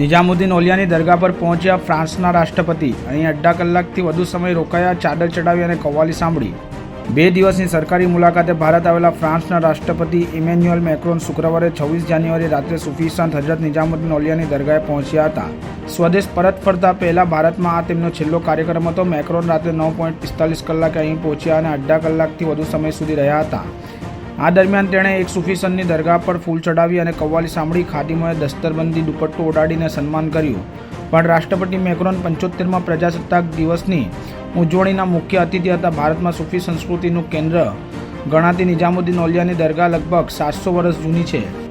નિજામુદ્દીન ઓલિયાની દરગાહ પર પહોંચ્યા ફ્રાન્સના રાષ્ટ્રપતિ. અહીં અડધા કલાકથી વધુ સમય રોકાયા, ચાદર ચડાવી અને કવાલી સાંભળી. બે દિવસની સરકારી મુલાકાતે ભારત આવેલા ફ્રાન્સના રાષ્ટ્રપતિ ઇમેન્યુઅલ મેક્રોન શુક્રવારે છવ્વીસ જાન્યુઆરી રાત્રે સુફી સંત હજરત નિઝામુદ્દીન ઓલિયાની દરગાહે પહોંચ્યા હતા. સ્વદેશ પરત ફરતા પહેલા ભારતમાં આ તેમનો છેલ્લો કાર્યક્રમ હતો. મેક્રોન રાત્રે નવ પોઈન્ટ પિસ્તાલીસ કલાકે અહીં પહોંચ્યા અને અડધા કલાકથી વધુ સમય સુધી રહ્યા હતા. આ દરમિયાન તેણે એક સૂફી સનની દરગાહ પર ફૂલ ચડાવી અને કવ્વાલી સાંભળી ખાદીમોએ દસ્તરબંધી, દુપટ્ટો ઓડાડીને સન્માન કર્યું. પણ રાષ્ટ્રપતિ મેક્રોન પંચોતેરમાં પ્રજાસત્તાક દિવસની ઉજવણીના મુખ્ય અતિથિ હતા ભારતમાં સૂફી સંસ્કૃતિનું કેન્દ્ર. ગણાતી નિઝામુદ્દીન ઓલિયાની દરગાહ લગભગ સાતસો વર્ષ જૂની છે.